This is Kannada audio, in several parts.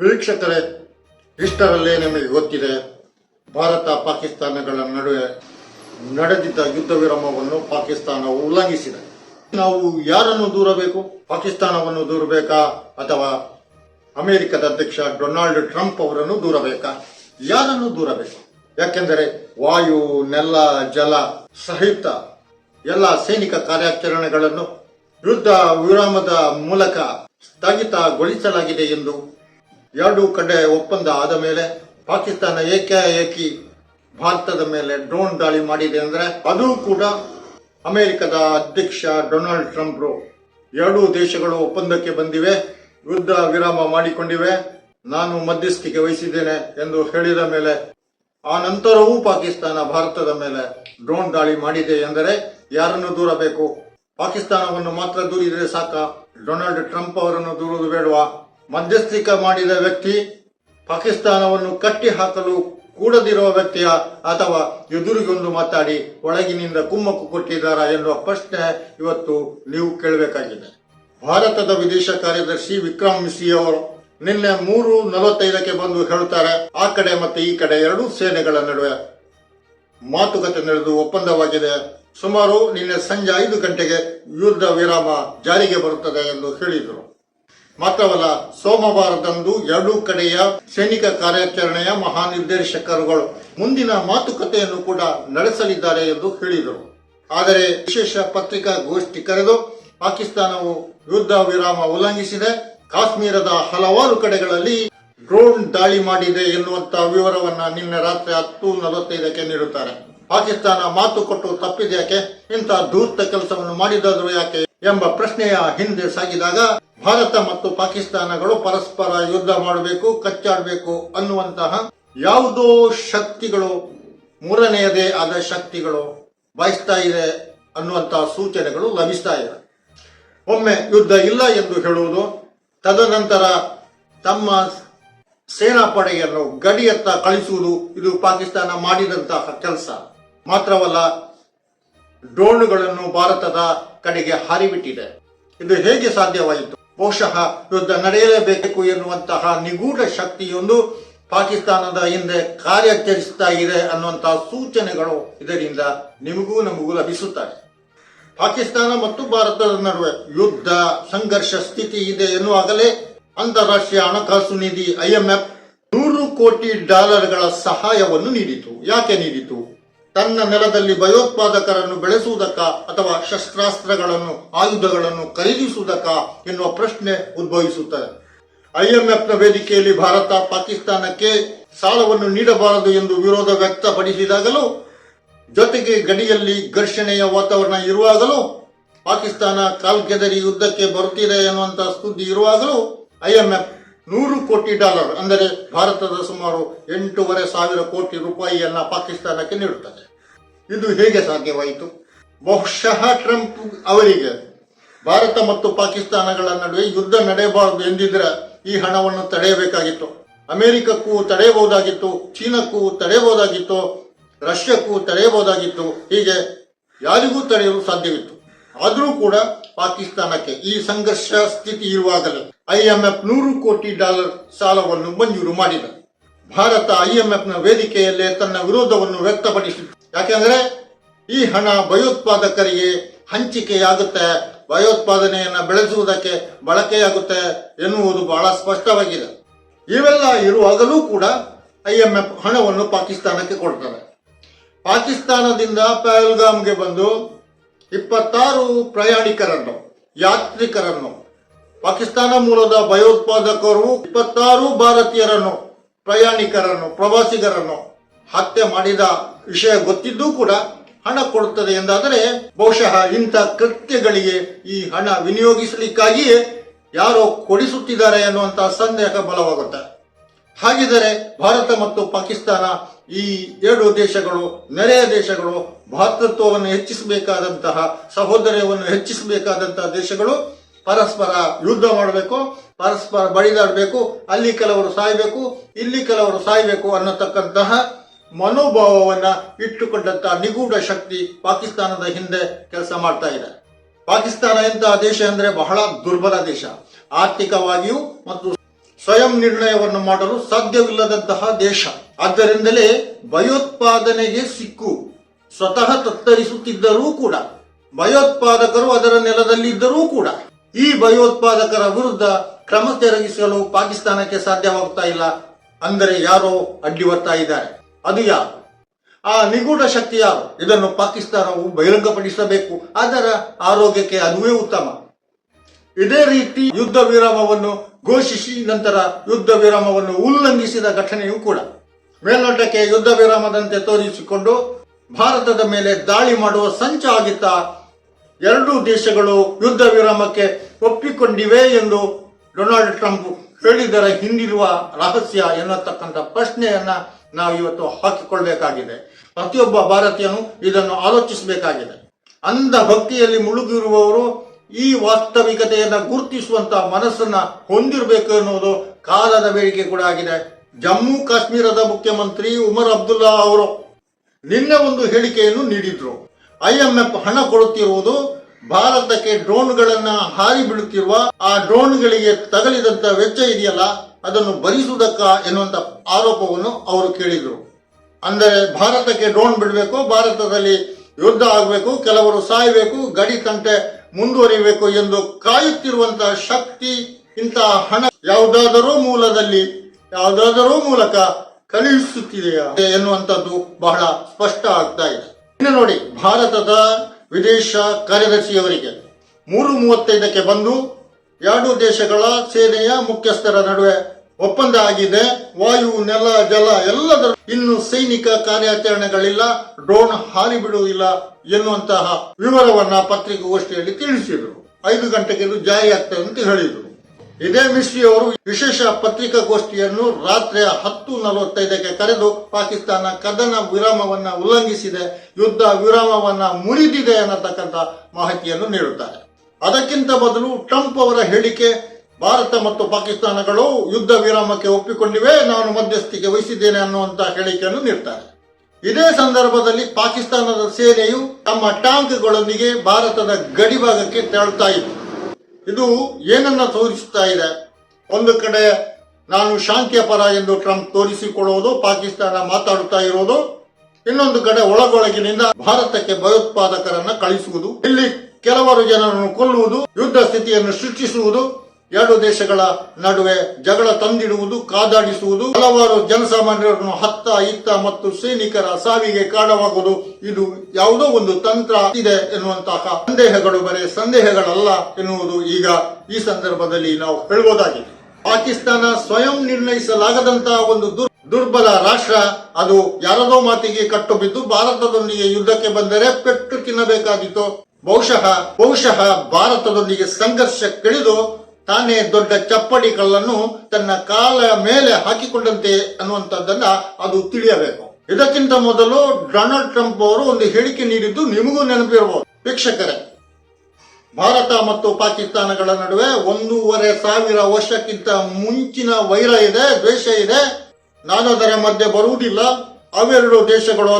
ವೀಕ್ಷಕರೇ, ಇಷ್ಟರಲ್ಲೇ ನಿಮಗೆ ಗೊತ್ತಿದೆ, ಭಾರತ ಪಾಕಿಸ್ತಾನಗಳ ನಡುವೆ ನಡೆದಿದ್ದ ಯುದ್ಧ ವಿರಾಮವನ್ನು ಪಾಕಿಸ್ತಾನ ಉಲ್ಲಂಘಿಸಿದೆ. ನಾವು ಯಾರನ್ನು ದೂರಬೇಕು? ಪಾಕಿಸ್ತಾನವನ್ನು ದೂರಬೇಕಾ? ಅಥವಾ ಅಮೆರಿಕದ ಅಧ್ಯಕ್ಷ ಡೊನಾಲ್ಡ್ ಟ್ರಂಪ್ ಅವರನ್ನು ದೂರಬೇಕಾ? ಯಾರನ್ನು ದೂರಬೇಕು? ಯಾಕೆಂದರೆ ವಾಯು, ನೆಲ, ಜಲ ಸಹಿತ ಎಲ್ಲ ಸೈನಿಕ ಕಾರ್ಯಾಚರಣೆಗಳನ್ನು ಯುದ್ಧ ವಿರಾಮದ ಮೂಲಕ ಸ್ಥಗಿತಗೊಳಿಸಲಾಗಿದೆ ಎಂದು ಎರಡು ಕಡೆ ಒಪ್ಪಂದ ಆದ ಮೇಲೆ ಪಾಕಿಸ್ತಾನ ಏಕಾಏಕಿ ಭಾರತದ ಮೇಲೆ ಡ್ರೋನ್ ದಾಳಿ ಮಾಡಿದೆ ಅಂದ್ರೆ ಅದು ಕೂಡ ಅಮೆರಿಕದ ಅಧ್ಯಕ್ಷ ಡೊನಾಲ್ಡ್ ಟ್ರಂಪ್ ಎರಡೂ ದೇಶಗಳು ಒಪ್ಪಂದಕ್ಕೆ ಬಂದಿವೆ, ಯುದ್ಧ ವಿರಾಮ ಮಾಡಿಕೊಂಡಿವೆ. ನಾನು ಮಧ್ಯಸ್ಥಿಕೆ ವಹಿಸಿದ್ದೇನೆ ಎಂದು ಹೇಳಿದ ಮೇಲೆ, ಆ ನಂತರವೂ ಪಾಕಿಸ್ತಾನ ಭಾರತದ ಮೇಲೆ ಡ್ರೋನ್ ದಾಳಿ ಮಾಡಿದೆ ಎಂದರೆ ಯಾರನ್ನು ದೂರಬೇಕು? ಪಾಕಿಸ್ತಾನವನ್ನು ಮಾತ್ರ ದೂರಿದರೆ ಸಾಕ? ಡೊನಾಲ್ಡ್ ಟ್ರಂಪ್ ಅವರನ್ನು ದೂರುವುದು ಬೇಡವಾ? ಮಧ್ಯಸ್ಥಿಕೆ ಮಾಡಿದ ವ್ಯಕ್ತಿ ಪಾಕಿಸ್ತಾನವನ್ನು ಕಟ್ಟಿ ಹಾಕಲು ಕೂಡದಿರುವ ವ್ಯಕ್ತಿಯ ಅಥವಾ ಎದುರಿಗೊಂದು ಮಾತಾಡಿ ಒಳಗಿನಿಂದ ಕುಮ್ಮಕ್ಕು ಕೊಟ್ಟಿದ್ದಾರಾ ಎನ್ನುವ ಪ್ರಶ್ನೆ ಇವತ್ತು ನೀವು ಕೇಳಬೇಕಾಗಿದೆ. ಭಾರತದ ವಿದೇಶ ಕಾರ್ಯದರ್ಶಿ ವಿಕ್ರಮ್ ಮಿಸಿ ಅವರು ನಿನ್ನೆ ಮೂರು ನಲವತ್ತೈದಕ್ಕೆ ಬಂದು ಹೇಳುತ್ತಾರೆ, ಆ ಕಡೆ ಮತ್ತೆ ಈ ಕಡೆ ಎರಡೂ ಸೇನೆಗಳ ನಡುವೆ ಮಾತುಕತೆ ನಡೆದು ಒಪ್ಪಂದವಾಗಿದೆ. ಸುಮಾರು ನಿನ್ನೆ ಸಂಜೆ ಐದು ಗಂಟೆಗೆ ಯುದ್ಧ ವಿರಾಮ ಜಾರಿಗೆ ಬರುತ್ತದೆ ಎಂದು ಹೇಳಿದರು. ಮಾತ್ರವಲ್ಲ, ಸೋಮವಾರದಂದು ಎರಡೂ ಕಡೆಯ ಸೈನಿಕ ಕಾರ್ಯಾಚರಣೆಯ ಮಹಾನಿರ್ದೇಶಕರುಗಳು ಮುಂದಿನ ಮಾತುಕತೆಯನ್ನು ಕೂಡ ನಡೆಸಲಿದ್ದಾರೆ ಎಂದು ಹೇಳಿದರು. ಆದರೆ ವಿಶೇಷ ಪತ್ರಿಕಾಗೋಷ್ಠಿ ಕರೆದು ಪಾಕಿಸ್ತಾನವು ಯುದ್ಧ ವಿರಾಮ ಉಲ್ಲಂಘಿಸಿದೆ. ಕಾಶ್ಮೀರದ ಹಲವಾರು ಕಡೆಗಳಲ್ಲಿ ಡ್ರೋನ್ ದಾಳಿ ಮಾಡಿದೆ ಎನ್ನುವಂತಹ ವಿವರವನ್ನ ನಿನ್ನೆ ರಾತ್ರಿ ಹತ್ತು ನಲವತ್ತೈದಕ್ಕೆ ನೀಡುತ್ತಾರೆ. ಪಾಕಿಸ್ತಾನ ಮಾತು ಕೊಟ್ಟು ತಪ್ಪಿದ್ಯಾಕೆ? ಇಂತಹ ಧೂರ್ತ ಕೆಲಸವನ್ನು ಮಾಡಿದಾದ್ರು ಯಾಕೆ ಎಂಬ ಪ್ರಶ್ನೆಯ ಹಿಂದೆ ಸಾಗಿದಾಗ ಭಾರತ ಮತ್ತು ಪಾಕಿಸ್ತಾನಗಳು ಪರಸ್ಪರ ಯುದ್ಧ ಮಾಡಬೇಕು, ಕಚ್ಚಾಡಬೇಕು ಅನ್ನುವಂತಹ ಯಾವುದೋ ಶಕ್ತಿಗಳು, ಮೂರನೆಯದೇ ಆದ ಶಕ್ತಿಗಳು ಬಯಸ್ತಾ ಇದೆ ಅನ್ನುವಂತಹ ಸೂಚನೆಗಳು ಲಭಿಸ್ತಾ ಇದೆ. ಒಮ್ಮೆ ಯುದ್ಧ ಇಲ್ಲ ಎಂದು ಹೇಳುವುದು, ತದನಂತರ ತಮ್ಮ ಸೇನಾಪಡೆಯನ್ನು ಗಡಿಯತ್ತ ಕಳಿಸುವುದು ಇದು ಪಾಕಿಸ್ತಾನ ಮಾಡಿದಂತಹ ಕೆಲಸ. ಮಾತ್ರವಲ್ಲ, ಡ್ರೋನ್ಗಳನ್ನು ಭಾರತದ ಕಡೆಗೆ ಹಾರಿಬಿಟ್ಟಿದೆ. ಇದು ಹೇಗೆ ಸಾಧ್ಯವಾಯಿತು? ಬಹುಶಃ ಯುದ್ಧ ನಡೆಯಲೇಬೇಕು ಎನ್ನುವಂತಹ ನಿಗೂಢ ಶಕ್ತಿಯೊಂದು ಪಾಕಿಸ್ತಾನದ ಹಿಂದೆ ಕಾರ್ಯಾಚರಿಸ್ತಾ ಇದೆ ಅನ್ನುವಂತಹ ಸೂಚನೆಗಳು ಇದರಿಂದ ನಿಮಗೂ ನಮಗೂ ಲಭಿಸುತ್ತವೆ ಪಾಕಿಸ್ತಾನ ಮತ್ತು ಭಾರತದ ನಡುವೆ ಯುದ್ಧ, ಸಂಘರ್ಷ ಸ್ಥಿತಿ ಇದೆ ಎನ್ನುವಾಗಲೇ ಅಂತಾರಾಷ್ಟ್ರೀಯ ಹಣಕಾಸು ನಿಧಿ ಐಎಂಎಫ್ ನೂರು ಕೋಟಿ ಡಾಲರ್ಗಳ ಸಹಾಯವನ್ನು ನೀಡಿತು. ಯಾಕೆ ನೀಡಿತು? ತನ್ನ ನೆಲದಲ್ಲಿ ಭಯೋತ್ಪಾದಕರನ್ನು ಬೆಳೆಸುವುದಕ್ಕ ಅಥವಾ ಶಸ್ತ್ರಾಸ್ತ್ರಗಳನ್ನು, ಆಯುಧಗಳನ್ನು ಖರೀದಿಸುವುದಕ್ಕ ಎನ್ನುವ ಪ್ರಶ್ನೆ ಉದ್ಭವಿಸುತ್ತದೆ. ಐಎಂಎಫ್ನ ವೇದಿಕೆಯಲ್ಲಿ ಭಾರತ ಪಾಕಿಸ್ತಾನಕ್ಕೆ ಸಾಲವನ್ನು ನೀಡಬಾರದು ಎಂದು ವಿರೋಧ ವ್ಯಕ್ತಪಡಿಸಿದಾಗಲೂ, ಜೊತೆಗೆ ಗಡಿಯಲ್ಲಿ ಘರ್ಷಣೆಯ ವಾತಾವರಣ ಇರುವಾಗಲೂ, ಪಾಕಿಸ್ತಾನ ಕಾಲ್ಗೆದರಿ ಯುದ್ಧಕ್ಕೆ ಬರುತ್ತಿದೆ ಎನ್ನುವಂತಹ ಸುದ್ದಿ ಇರುವಾಗಲೂ, ಐಎಂಎಫ್ ನೂರು ಕೋಟಿ ಡಾಲರ್, ಅಂದರೆ ಭಾರತದ ಸುಮಾರು ಎಂಟೂವರೆ ಸಾವಿರ ಕೋಟಿ ರೂಪಾಯಿಯನ್ನ ಪಾಕಿಸ್ತಾನಕ್ಕೆ ನೀಡುತ್ತದೆ. ಇದು ಹೇಗೆ ಸಾಧ್ಯವಾಯಿತು? ಬಹುಶಃ ಟ್ರಂಪ್ ಅವರಿಗೆ ಭಾರತ ಮತ್ತು ಪಾಕಿಸ್ತಾನಗಳ ನಡುವೆ ಯುದ್ಧ ನಡೆಯಬಾರದು ಎಂದಿದ್ರೆ ಈ ಹಣವನ್ನು ತಡೆಯಬೇಕಾಗಿತ್ತು. ಅಮೆರಿಕಕ್ಕೂ ತಡೆಯಬಹುದಾಗಿತ್ತು, ಚೀನಾಕ್ಕೂ ತಡೆಯಬಹುದಾಗಿತ್ತು, ರಷ್ಯಾಕ್ಕೂ ತಡೆಯಬಹುದಾಗಿತ್ತು. ಹೀಗೆ ಯಾರಿಗೂ ತಡೆಯಲು ಸಾಧ್ಯವಿತ್ತು. ಆದರೂ ಕೂಡ ಪಾಕಿಸ್ತಾನಕ್ಕೆ ಈ ಸಂಘರ್ಷ ಸ್ಥಿತಿ ಇರುವಾಗಲೇ ಐಎಂಎಫ್ ನೂರು ಕೋಟಿ ಡಾಲರ್ ಸಾಲವನ್ನು ಮಂಜೂರು ಮಾಡಿದೆ. ಭಾರತ ಐಎಂಎಫ್ನ ವೇದಿಕೆಯಲ್ಲೇ ತನ್ನ ವಿರೋಧವನ್ನು ವ್ಯಕ್ತಪಡಿಸಿತು ಯಾಕೆಂದ್ರೆ ಈ ಹಣ ಭಯೋತ್ಪಾದಕರಿಗೆ ಹಂಚಿಕೆಯಾಗುತ್ತೆ, ಭಯೋತ್ಪಾದನೆಯನ್ನು ಬೆಳೆಸುವುದಕ್ಕೆ ಬಳಕೆಯಾಗುತ್ತೆ ಎನ್ನುವುದು ಬಹಳ ಸ್ಪಷ್ಟವಾಗಿದೆ. ಇವೆಲ್ಲ ಇರುವಾಗಲೂ ಕೂಡ ಐಎಂಎಫ್ ಹಣವನ್ನು ಪಾಕಿಸ್ತಾನಕ್ಕೆ ಕೊಡ್ತಾರೆ ಪಾಕಿಸ್ತಾನದಿಂದ ಪಹಲ್ಗಾಮ್ಗೆ ಬಂದು ಇಪ್ಪತ್ತಾರು ಪ್ರಯಾಣಿಕರನ್ನು, ಯಾತ್ರಿಕರನ್ನು, ಪಾಕಿಸ್ತಾನ ಮೂಲದ ಭಯೋತ್ಪಾದಕರು ಇಪ್ಪತ್ತಾರು ಭಾರತೀಯರನ್ನು, ಪ್ರಯಾಣಿಕರನ್ನು, ಪ್ರವಾಸಿಗರನ್ನು ಹತ್ಯೆ ಮಾಡಿದ ವಿಷಯ ಗೊತ್ತಿದ್ದೂ ಕೂಡ ಹಣ ಕೊಡುತ್ತದೆ ಎಂದಾದರೆ ಬಹುಶಃ ಇಂಥ ಕೃತ್ಯಗಳಿಗೆ ಈ ಹಣ ವಿನಿಯೋಗಿಸಲಿಕ್ಕಾಗಿಯೇ ಯಾರೋ ಕೊಡಿಸುತ್ತಿದ್ದಾರೆ ಎನ್ನುವಂತಹ ಸಂದೇಹ ಬಲವಾಗುತ್ತೆ. ಹಾಗಿದ್ದರೆ ಭಾರತ ಮತ್ತು ಪಾಕಿಸ್ತಾನ ಈ ಎರಡು ದೇಶಗಳು, ನೆರೆಯ ದೇಶಗಳು ಭಾತೃತ್ವವನ್ನು ಹೆಚ್ಚಿಸಬೇಕಾದಂತಹ, ಸಹೋದರ್ಯವನ್ನು ಹೆಚ್ಚಿಸಬೇಕಾದಂತಹ ದೇಶಗಳು ಪರಸ್ಪರ ಯುದ್ಧ ಮಾಡಬೇಕು, ಪರಸ್ಪರ ಬಡಿದಾಡಬೇಕು, ಅಲ್ಲಿ ಕೆಲವರು ಸಾಯಬೇಕು, ಇಲ್ಲಿ ಕೆಲವರು ಸಾಯಬೇಕು ಅನ್ನತಕ್ಕಂತಹ ಮನೋಭಾವವನ್ನ ಇಟ್ಟುಕೊಂಡಂತಹ ನಿಗೂಢ ಶಕ್ತಿ ಪಾಕಿಸ್ತಾನದ ಹಿಂದೆ ಕೆಲಸ ಮಾಡ್ತಾ ಇದೆ. ಪಾಕಿಸ್ತಾನ ಎಂತಹ ದೇಶ ಅಂದ್ರೆ ಬಹಳ ದುರ್ಬಲ ದೇಶ. ಆರ್ಥಿಕವಾಗಿಯೂ ಮತ್ತು ಸ್ವಯಂ ನಿರ್ಣಯವನ್ನು ಮಾಡಲು ಸಾಧ್ಯವಿಲ್ಲದಂತಹ ದೇಶ. ಆದ್ದರಿಂದಲೇ ಭಯೋತ್ಪಾದನೆಗೆ ಸಿಕ್ಕು. ಸ್ವತಃ ತತ್ತರಿಸುತ್ತಿದ್ದರೂ ಕೂಡ, ಭಯೋತ್ಪಾದಕರು ಅದರ ನೆಲದಲ್ಲಿದ್ದರೂ ಕೂಡ. ಈ ಭಯೋತ್ಪಾದಕರ ವಿರುದ್ಧ ಕ್ರಮ ಜರುಗಿಸಲು ಪಾಕಿಸ್ತಾನಕ್ಕೆ ಸಾಧ್ಯವಾಗ್ತಾ ಇಲ್ಲ. ಅಂದರೆ ಯಾರೋ ಅಡ್ಡಿ ಬರ್ತಾ ಇದ್ದಾರೆ. ಅದು ಯಾರು? ಆ ನಿಗೂಢ ಶಕ್ತಿ ಯಾರು? ಇದನ್ನು ಪಾಕಿಸ್ತಾನವು ಬಹಿರಂಗಪಡಿಸಬೇಕು. ಅದರ ಆರೋಗ್ಯಕ್ಕೆ ಅದುವೇ ಉತ್ತಮ. ಇದೇ ರೀತಿ ಯುದ್ಧ ವಿರಾಮವನ್ನು ಘೋಷಿಸಿ ನಂತರ ಯುದ್ಧ ವಿರಾಮವನ್ನು ಉಲ್ಲಂಘಿಸಿದ ಘಟನೆಯೂ ಕೂಡ. ಮೇಲ್ನೋಟಕ್ಕೆ ಯುದ್ಧ ವಿರಾಮದಂತೆ ತೋರಿಸಿಕೊಂಡು ಭಾರತದ ಮೇಲೆ ದಾಳಿ ಮಾಡುವ ಸಂಚ ಆಗಿತ್ತಾ ಎರಡೂ ದೇಶಗಳು ಯುದ್ಧ ವಿರಾಮಕ್ಕೆ ಒಪ್ಪಿಕೊಂಡಿವೆ ಎಂದು ಡೊನಾಲ್ಡ್ ಟ್ರಂಪ್ ಹೇಳಿದರ ಹಿಂದಿರುವ ರಹಸ್ಯ ಎನ್ನತಕ್ಕಂಥ ಪ್ರಶ್ನೆಯನ್ನ ನಾವು ಇವತ್ತು ಹಾಕಿಕೊಳ್ಬೇಕಾಗಿದೆ. ಪ್ರತಿಯೊಬ್ಬ ಭಾರತೀಯನು ಇದನ್ನು ಆಲೋಚಿಸಬೇಕಾಗಿದೆ. ಅಂಧ ಭಕ್ತಿಯಲ್ಲಿ ಮುಳುಗಿರುವವರು ಈ ವಾಸ್ತವಿಕತೆಯನ್ನು ಗುರುತಿಸುವಂತಹ ಮನಸ್ಸನ್ನ ಹೊಂದಿರಬೇಕು ಎನ್ನುವುದು ಕಾಲದ ಬೇಡಿಕೆ ಕೂಡ ಆಗಿದೆ. ಜಮ್ಮು ಕಾಶ್ಮೀರದ ಮುಖ್ಯಮಂತ್ರಿ ಉಮರ್ ಅಬ್ದುಲ್ಲಾ ಅವರು ನಿನ್ನೆ ಒಂದು ಹೇಳಿಕೆಯನ್ನು ನೀಡಿದ್ರು. ಐಎಂಎಫ್ ಹಣ ಕೊಡುತ್ತಿರುವುದು ಭಾರತಕ್ಕೆ ಡ್ರೋನ್ಗಳನ್ನ ಹಾರಿ ಬಿಡುತ್ತಿರುವ ಆ ಡ್ರೋನ್ಗಳಿಗೆ ತಗಲಿದಂತ ವೆಚ್ಚ ಇದೆಯಲ್ಲ ಅದನ್ನು ಭರಿಸುವುದಕ್ಕ ಎನ್ನುವಂತ ಆರೋಪವನ್ನು ಅವರು ಕೇಳಿದರು. ಅಂದರೆ ಭಾರತಕ್ಕೆ ಡ್ರೋನ್ ಬಿಡಬೇಕು, ಭಾರತದಲ್ಲಿ ಯುದ್ಧ ಆಗಬೇಕು, ಕೆಲವರು ಸಾಯಬೇಕು, ಗಡಿ ತಂಟೆ ಮುಂದುವರಿಬೇಕು ಎಂದು ಕಾಯುತ್ತಿರುವಂತಹ ಶಕ್ತಿ ಇಂತಹ ಹಣ ಯಾವುದಾದರೂ ಮೂಲದಲ್ಲಿ, ಯಾವುದಾದರೂ ಮೂಲಕ ಕಳುಹಿಸುತ್ತಿದೆಯಾ ಎನ್ನುವಂಥದ್ದು ಬಹಳ ಸ್ಪಷ್ಟ ಆಗ್ತಾ ಇದೆ. ಇನ್ನು ನೋಡಿ, ಭಾರತದ ವಿದೇಶ ಕಾರ್ಯದರ್ಶಿಯವರಿಗೆ ಮೂರು ಮೂವತ್ತೈದಕ್ಕೆ ಬಂದು ಎರಡು ದೇಶಗಳ ಸೇನೆಯ ಮುಖ್ಯಸ್ಥರ ನಡುವೆ ಒಪ್ಪಂದ ಆಗಿದೆ. ವಾಯು, ನೆಲ, ಜಲ ಎಲ್ಲದರ ಇನ್ನು ಸೈನಿಕ ಕಾರ್ಯಾಚರಣೆಗಳಿಲ್ಲ. ಡ್ರೋನ್ ಹಾರಿ ಬಿಡುವುದಿಲ್ಲ ಎನ್ನುವಂತಹ ವಿವರವನ್ನ ಪತ್ರಿಕಾಗೋಷ್ಠಿಯಲ್ಲಿ ತಿಳಿಸಿದರು. ಐದು ಗಂಟೆಗೆ ಇದು ಜಾರಿ ಆಗ್ತದೆ ಅಂತ ಹೇಳಿದರು. ಇದೇ ಮಿಶ್ರಿ ಅವರು ವಿಶೇಷ ಪತ್ರಿಕಾಗೋಷ್ಠಿಯನ್ನು ರಾತ್ರಿ ಹತ್ತು ನಲವತ್ತೈದಕ್ಕೆ ಕರೆದು ಪಾಕಿಸ್ತಾನ ಕದನ ವಿರಾಮವನ್ನ ಉಲ್ಲಂಘಿಸಿದೆ. ಯುದ್ಧ ವಿರಾಮವನ್ನ ಮುರಿದಿದೆ ಅನ್ನತಕ್ಕಂಥ ಮಾಹಿತಿಯನ್ನು ನೀಡುತ್ತಾರೆ. ಅದಕ್ಕಿಂತ ಬದಲು ಟ್ರಂಪ್ ಅವರ ಹೇಳಿಕೆ, ಭಾರತ ಮತ್ತು ಪಾಕಿಸ್ತಾನಗಳು ಯುದ್ಧ ವಿರಾಮಕ್ಕೆ ಒಪ್ಪಿಕೊಂಡಿವೆ, ನಾನು ಮಧ್ಯಸ್ಥಿಕೆ ವಹಿಸಿದ್ದೇನೆ ಅನ್ನುವಂತಹ ಹೇಳಿಕೆಯನ್ನು ನೀಡ್ತಾರೆ. ಇದೇ ಸಂದರ್ಭದಲ್ಲಿ ಪಾಕಿಸ್ತಾನದ ಸೇನೆಯು ತಮ್ಮ ಟ್ಯಾಂಕ್ಗಳೊಂದಿಗೆ ಭಾರತದ ಗಡಿಭಾಗಕ್ಕೆ ತೆರಳುತ್ತಾ ಇತ್ತು ಇದು. ಏನನ್ನ ತೋರಿಸುತ್ತಾ ಇದೆ? ಒಂದು ಕಡೆ ನಾನು ಶಾಂತಿಯ ಪರ ಎಂದು ಟ್ರಂಪ್ ತೋರಿಸಿಕೊಳ್ಳುವುದು ಪಾಕಿಸ್ತಾನ ಮಾತಾಡುತ್ತಾ ಇರುವುದು ಇನ್ನೊಂದು ಕಡೆ ಒಳಗೊಳಗಿನಿಂದ ಭಾರತಕ್ಕೆ ಭಯೋತ್ಪಾದಕರನ್ನ ಕಳಿಸುವುದು. ಇಲ್ಲಿ ಕೆಲವರು ಜನರನ್ನು ಕೊಲ್ಲುವುದು, ಯುದ್ಧ ಸ್ಥಿತಿಯನ್ನು ಸೃಷ್ಟಿಸುವುದು, ಎರಡು ದೇಶಗಳ ನಡುವೆ ಜಗಳ ತಂದಿಡುವುದು, ಕಾದಾಡಿಸುವುದು, ಹಲವಾರು ಜನಸಾಮಾನ್ಯರನ್ನು ಹತ್ತ, ಇತ್ತ ಮತ್ತು ಸೈನಿಕರ ಸಾವಿಗೆ ಕಾರಣವಾಗುವುದು. ಇದು ಯಾವುದೋ ಒಂದು ತಂತ್ರ ಇದೆ ಎನ್ನುವಂತಹ ಸಂದೇಹಗಳು ಬರೇ ಸಂದೇಹಗಳಲ್ಲ ಎನ್ನುವುದು ಈಗ ಈ ಸಂದರ್ಭದಲ್ಲಿ ನಾವು ಹೇಳಬಹುದಾಗಿದೆ ಪಾಕಿಸ್ತಾನ ಸ್ವಯಂ ನಿರ್ಣಯಿಸಲಾಗದಂತಹ ಒಂದು ದುರ್, ದುರ್ಬಲ ರಾಷ್ಟ್ರ, ಅದು ಯಾರದೋ ಮಾತಿಗೆ ಕಟ್ಟು ಬಿದ್ದು ಭಾರತದೊಂದಿಗೆ ಯುದ್ಧಕ್ಕೆ ಬಂದರೆ ಪೆಟ್ಟು ತಿನ್ನಬೇಕಾಗಿತ್ತು. ಬಹುಶಃ ಬಹುಶಃ ಭಾರತದೊಂದಿಗೆ ಸಂಘರ್ಷ ಕಳೆದು ತಾನೇ ದೊಡ್ಡ ಚಪ್ಪಡಿ ಕಲ್ಲನ್ನು ತನ್ನ ಕಾಲ ಮೇಲೆ ಹಾಕಿಕೊಂಡಂತೆ ಅನ್ನುವಂಥದ್ದನ್ನ ಅದು ತಿಳಿಯಬೇಕು. ಇದಕ್ಕಿಂತ ಮೊದಲು ಡೊನಾಲ್ಡ್ ಟ್ರಂಪ್ ಅವರು ಒಂದು ಹೇಳಿಕೆ ನೀಡಿದ್ದು ನಿಮಗೂ ನೆನಪಿರಬಹುದು ವೀಕ್ಷಕರೇ, ಭಾರತ ಮತ್ತು ಪಾಕಿಸ್ತಾನಗಳ ನಡುವೆ ಒಂದೂವರೆ ಸಾವಿರ ವರ್ಷಕ್ಕಿಂತ ಮುಂಚಿನ ವೈರ ಇದೆ, ದ್ವೇಷ ಇದೆ. ನಾನು ಅದರ ಮಧ್ಯೆ ಬರುವುದಿಲ್ಲ. ಅವೆರಡು ದೇಶಗಳು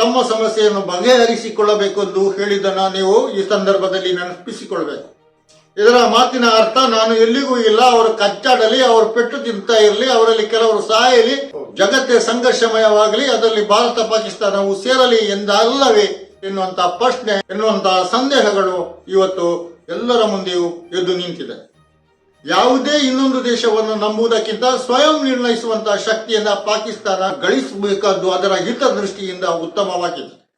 ತಮ್ಮ ಸಮಸ್ಯೆಯನ್ನು ಬಗೆಹರಿಸಿಕೊಳ್ಳಬೇಕು ಎಂದು ಹೇಳಿದ್ದನ್ನ ನೀವು ಈ ಸಂದರ್ಭದಲ್ಲಿ ನೆನಪಿಸಿಕೊಳ್ಬೇಕು. ಇದರ ಮಾತಿನ ಅರ್ಥ ನಾನು ಎಲ್ಲಿಗೂ ಇಲ್ಲ, ಅವರು ಕಚ್ಚಾಡಲಿ, ಅವರು ಪೆಟ್ಟು ತಿಂತಾ ಇರಲಿ, ಅವರಲ್ಲಿ ಕೆಲವರು ಸಾಯಲಿ, ಜಗತ್ತೇ ಸಂಘರ್ಷಮಯವಾಗಲಿ, ಅದರಲ್ಲಿ ಭಾರತ ಪಾಕಿಸ್ತಾನವು ಸೇರಲಿ ಎಂದಲ್ಲವೇ ಎನ್ನುವಂತಹ ಪ್ರಶ್ನೆ ಎನ್ನುವಂತಹ ಸಂದೇಹಗಳು ಇವತ್ತು ಎಲ್ಲರ ಮುಂದೆಯೂ ಎದ್ದು ನಿಂತಿದೆ. ಯಾವುದೇ ಇನ್ನೊಂದು ದೇಶವನ್ನು ನಂಬುವುದಕ್ಕಿಂತ ಸ್ವಯಂ ನಿರ್ಣಯಿಸುವಂತಹ ಶಕ್ತಿಯನ್ನ ಪಾಕಿಸ್ತಾನ ಗಳಿಸಬೇಕಾದ್ದು ಅದರ ಹಿತದೃಷ್ಟಿಯಿಂದ ಉತ್ತಮವಾಗಿದೆ.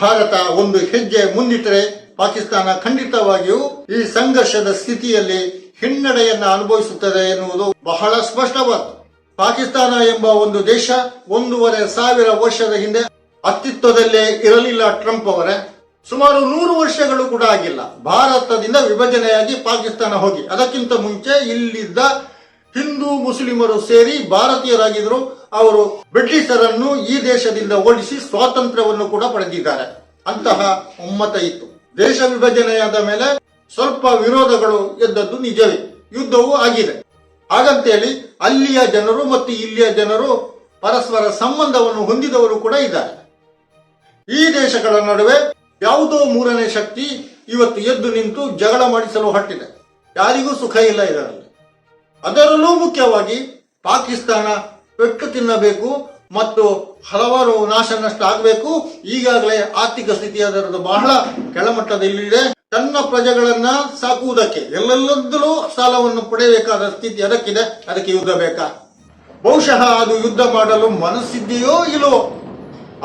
ಭಾರತ ಒಂದು ಹೆಜ್ಜೆ ಮುಂದಿಟ್ಟರೆ ಪಾಕಿಸ್ತಾನ ಖಂಡಿತವಾಗಿಯೂ ಈ ಸಂಘರ್ಷದ ಸ್ಥಿತಿಯಲ್ಲಿ ಹಿನ್ನಡೆಯನ್ನ ಅನುಭವಿಸುತ್ತದೆ ಎನ್ನುವುದು ಬಹಳ ಸ್ಪಷ್ಟವಾದ ಪಾಕಿಸ್ತಾನ ಎಂಬ ಒಂದು ದೇಶ ಒಂದೂವರೆ ಸಾವಿರ ವರ್ಷದ ಹಿಂದೆ ಅಸ್ತಿತ್ವದಲ್ಲೇ ಇರಲಿಲ್ಲ ಟ್ರಂಪ್ ಅವರೇ. ಸುಮಾರು ನೂರು ವರ್ಷಗಳು ಕೂಡ ಆಗಿಲ್ಲ. ಭಾರತದಿಂದ ವಿಭಜನೆಯಾಗಿ ಪಾಕಿಸ್ತಾನ ಹೋಗಿ. ಅದಕ್ಕಿಂತ ಮುಂಚೆ ಇಲ್ಲಿದ್ದ ಹಿಂದೂ ಮುಸ್ಲಿಮರು ಸೇರಿ ಭಾರತೀಯರಾಗಿದ್ರು. ಅವರು ಬ್ರಿಟಿಷರನ್ನು ಈ ದೇಶದಿಂದ ಓಡಿಸಿ ಸ್ವಾತಂತ್ರ್ಯವನ್ನು ಕೂಡ ಪಡೆದಿದ್ದಾರೆ. ಅಂತಹ ಒಮ್ಮತ ಇತ್ತು. ದೇಶ ವಿಭಜನೆಯಾದ ಮೇಲೆ ಸ್ವಲ್ಪ ವಿರೋಧಗಳು ಎದ್ದದ್ದು ನಿಜವೇ. ಯುದ್ಧವೂ ಆಗಿದೆ. ಹಾಗಂತೇಳಿ ಅಲ್ಲಿಯ ಜನರು ಮತ್ತು ಇಲ್ಲಿಯ ಜನರು ಪರಸ್ಪರ ಸಂಬಂಧವನ್ನು ಹೊಂದಿದವರು ಕೂಡ ಇದ್ದಾರೆ. ಈ ದೇಶಗಳ ನಡುವೆ ಯಾವುದೋ ಮೂರನೇ ಶಕ್ತಿ ಇವತ್ತು ಎದ್ದು ನಿಂತು ಜಗಳ ಮಾಡಿಸಲು ಹೊಟ್ಟಿದೆ ಯಾರಿಗೂ ಸುಖ ಇಲ್ಲ ಇದರಲ್ಲಿ. ಅದರಲ್ಲೂ ಮುಖ್ಯವಾಗಿ ಪಾಕಿಸ್ತಾನ ಪೆಟ್ಟು ತಿನ್ನಬೇಕು ಮತ್ತು ಹಲವಾರು ನಾಶ ನಷ್ಟ ಆಗಬೇಕು. ಈಗಾಗಲೇ ಆರ್ಥಿಕ ಸ್ಥಿತಿ ಅದರದ್ದು ಬಹಳ ಕೆಳಮಟ್ಟದಲ್ಲಿದೆ. ತನ್ನ ಪ್ರಜೆಗಳನ್ನ ಸಾಕುವುದಕ್ಕೆ ಎಲ್ಲೆಲ್ಲದಲ್ಲೂ ಸಾಲವನ್ನು ಪಡೆಯಬೇಕಾದ ಸ್ಥಿತಿ ಅದಕ್ಕಿದೆ. ಅದಕ್ಕೆ ಯುದ್ಧ ಬೇಕಾ? ಬಹುಶಃ ಅದು ಯುದ್ಧ ಮಾಡಲು ಮನಸ್ಸಿದ್ದೆಯೋ ಇಲ್ಲವೋ?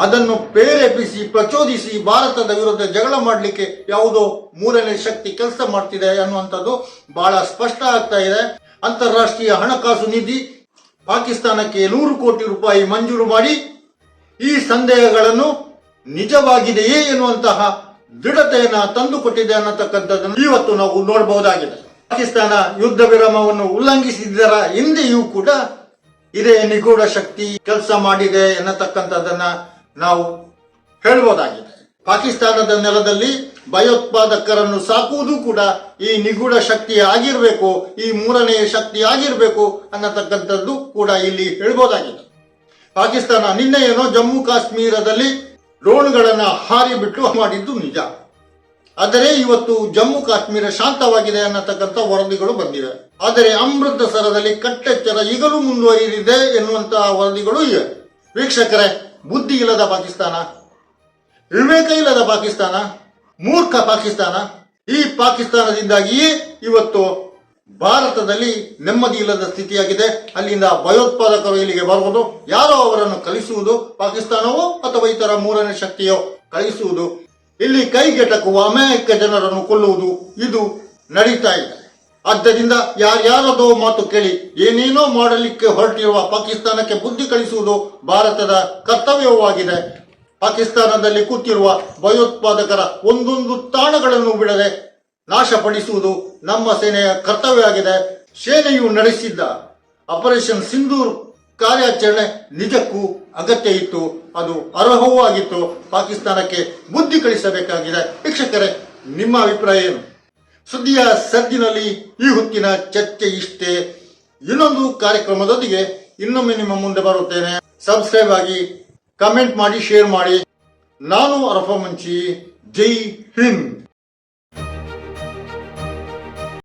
ಅದನ್ನು ಪ್ರೇರೇಪಿಸಿ, ಪ್ರಚೋದಿಸಿ ಭಾರತದ ವಿರುದ್ಧ ಜಗಳ ಮಾಡಲಿಕ್ಕೆ ಯಾವುದೋ ಮೂರನೇ ಶಕ್ತಿ ಕೆಲಸ ಮಾಡ್ತಿದೆ ಅನ್ನುವಂಥದ್ದು ಬಹಳ ಸ್ಪಷ್ಟ ಆಗ್ತಾ ಇದೆ. ಅಂತಾರಾಷ್ಟ್ರೀಯ ಹಣಕಾಸು ನಿಧಿ, ಪಾಕಿಸ್ತಾನಕ್ಕೆ ನೂರು ಕೋಟಿ ರೂಪಾಯಿ ಮಂಜೂರು ಮಾಡಿ, ಈ ಸಂದೇಹಗಳನ್ನು ನಿಜವಾಗಿದೆಯೇ ಎನ್ನುವಂತಹ ದೃಢತೆಯನ್ನು ತಂದುಕೊಟ್ಟಿದೆ ಅನ್ನತಕ್ಕಂಥದ್ದನ್ನು ಇವತ್ತು ನಾವು ನೋಡಬಹುದಾಗಿದೆ. ಪಾಕಿಸ್ತಾನ ಯುದ್ಧ ವಿರಾಮವನ್ನು ಉಲ್ಲಂಘಿಸಿದ್ದರ ಹಿಂದೆಯೂ ಕೂಡ ಇದೇ ನಿಗೂಢ ಶಕ್ತಿ ಕೆಲಸ ಮಾಡಿದೆ ಎನ್ನತಕ್ಕಂಥದ್ದನ್ನ ನಾವು ಹೇಳ್ಬೋದಾಗಿದೆ. ಪಾಕಿಸ್ತಾನದ ನೆಲದಲ್ಲಿ ಭಯೋತ್ಪಾದಕರನ್ನು ಸಾಕುವುದು ಕೂಡ ಈ ನಿಗೂಢ ಶಕ್ತಿ ಆಗಿರಬೇಕು, ಈ ಮೂರನೆಯ ಶಕ್ತಿ ಆಗಿರಬೇಕು ಅನ್ನತಕ್ಕಂಥದ್ದು ಕೂಡ ಇಲ್ಲಿ ಹೇಳ್ಬೋದಾಗಿದೆ. ಪಾಕಿಸ್ತಾನ ನಿನ್ನೆ ಏನೋ ಜಮ್ಮು ಕಾಶ್ಮೀರದಲ್ಲಿ ಡ್ರೋನ್ಗಳನ್ನು ಹಾರಿ ಬಿಟ್ಟು ಮಾಡಿದ್ದು ನಿಜ. ಆದರೆ ಇವತ್ತು ಜಮ್ಮು ಕಾಶ್ಮೀರ ಶಾಂತವಾಗಿದೆ ಅನ್ನತಕ್ಕಂಥ ವರದಿಗಳು ಬಂದಿವೆ. ಆದರೆ ಅಮೃತಸರದಲ್ಲಿ ಕಟ್ಟೆಚ್ಚರ ಈಗಲೂ ಮುಂದುವರಿದಿದೆ ಎನ್ನುವಂತಹ ವರದಿಗಳು ಇವೆ. ವೀಕ್ಷಕರೇ ಬುದ್ಧಿ ಇಲ್ಲದ ಪಾಕಿಸ್ತಾನ ವಿವೇಕ ಇಲ್ಲದ ಪಾಕಿಸ್ತಾನ, ಮೂರ್ಖ ಪಾಕಿಸ್ತಾನ, ಈ ಪಾಕಿಸ್ತಾನದಿಂದಾಗಿಯೇ ಇವತ್ತು ಭಾರತದಲ್ಲಿ ನೆಮ್ಮದಿ ಇಲ್ಲದ ಸ್ಥಿತಿಯಾಗಿದೆ. ಅಲ್ಲಿಂದ ಭಯೋತ್ಪಾದಕರು ಇಲ್ಲಿಗೆ ಬರುವುದು, ಯಾರೋ ಅವರನ್ನು ಕಳಿಸುವುದು ಪಾಕಿಸ್ತಾನವೋ ಅಥವಾ ಇತರ ಮೂರನೇ ಶಕ್ತಿಯೋ ಕಳಿಸುವುದು. ಇಲ್ಲಿ ಕೈಗೆಟಕುವ ಅಮೇರಿಕ ಜನರನ್ನು ಕೊಲ್ಲುವುದು, ಇದು ನಡೀತಾ ಇದೆ. ಆದ್ದರಿಂದ ಯಾರ್ಯಾರದೋ ಮಾತು ಕೇಳಿ ಏನೇನೋ ಮಾಡಲಿಕ್ಕೆ ಹೊರಟಿರುವ ಪಾಕಿಸ್ತಾನಕ್ಕೆ ಬುದ್ಧಿ ಕಳಿಸುವುದು ಭಾರತದ ಕರ್ತವ್ಯವಾಗಿದೆ. ಪಾಕಿಸ್ತಾನದಲ್ಲಿ ಕೂತಿರುವ ಭಯೋತ್ಪಾದಕರ ಒಂದೊಂದು ತಾಣಗಳನ್ನು ಬಿಡದೆ ನಾಶಪಡಿಸುವುದು ನಮ್ಮ ಸೇನೆಯ ಕರ್ತವ್ಯ ಆಗಿದೆ ಸೇನೆಯು ನಡೆಸಿದ್ದ ಆಪರೇಷನ್ ಸಿಂಧೂರ್ ಕಾರ್ಯಾಚರಣೆ ನಿಜಕ್ಕೂ ಅಗತ್ಯ ಇತ್ತು. ಅದು ಅರ್ಹವೂ ಆಗಿತ್ತು. ಪಾಕಿಸ್ತಾನಕ್ಕೆ ಬುದ್ಧಿ ಕಳಿಸಬೇಕಾಗಿದೆ. ವೀಕ್ಷಕರೇ, ನಿಮ್ಮ ಅಭಿಪ್ರಾಯ ಏನು? ಸುದ್ದಿಯ ಸದ್ದಿನಲ್ಲಿ ಈ ಹೊತ್ತಿನ ಚರ್ಚೆ ಇಷ್ಟೇ. ಇನ್ನೊಂದು ಕಾರ್ಯಕ್ರಮದೊಂದಿಗೆ ಇನ್ನೊಮ್ಮೆ ನಿಮ್ಮ ಮುಂದೆ ಬರುತ್ತೇನೆ. ಸಬ್ಸ್ಕ್ರೈಬ್ ಆಗಿ ಕಮೆಂಟ್ ಮಾಡಿ ಶೇರ್ ಮಾಡಿ. ನಾನು ಅರಫ ಮುಂಚಿ. ಜೈ ಹಿಂದ್.